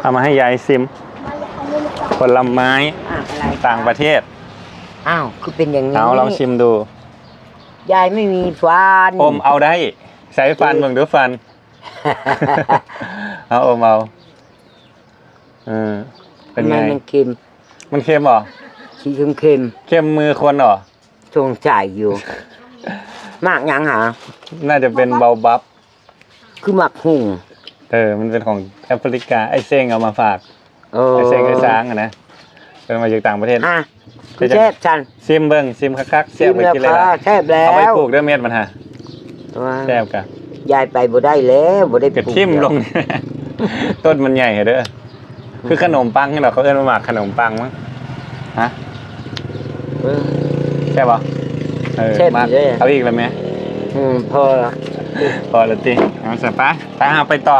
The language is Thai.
เอามาให้ยายซิม ผลไม้อะอะไรต่างประเทศ อ้าว คือเป็นอย่างนี้เอาลองชิมดู ยายไม่มีฟัน อมเอาได้ ใช้ฟันเบิ่งดูฟัน เอาอมเอาเออเป็นไง ทำไมมันเค็มมันเค็มเหรอสีเค็มเค็มเค็มมือคนเหรอ ๆสงสัยอยู่ มากยังหา น่าจะเป็นเบาบับคือหมักหุ่ง เออ มันเป็นของแอฟริกาไอ้เซ้งเอามาฝากเออไอ้เซ้งไอ้ช้างอะนะเป็นมาจากต่างประเทศ อะคือแซ่บจันซิมเบิ้งซิมคักๆเสียบไปแล้วกินเลยค่ะล่ะแซ่บแล้เอาไปวปลูกด้วยเม็ดมันฮะว่าแซ่บกะยายไปบ่ได้แล้วบ่ได้กระปลูทิ่มแล้วลง ต้นมันใหญ่เหรอเด้อคือขนมปังนี่เหรอเขาเอิ้นมาหมากขนมปังมั้งฮะเออ ใช่ปะเออแซ่บมากอยู่เด้อ เอาอีกแล้วไหม อืมพอละ พอแล้วติเอาสับปะไปเอาไปต่อ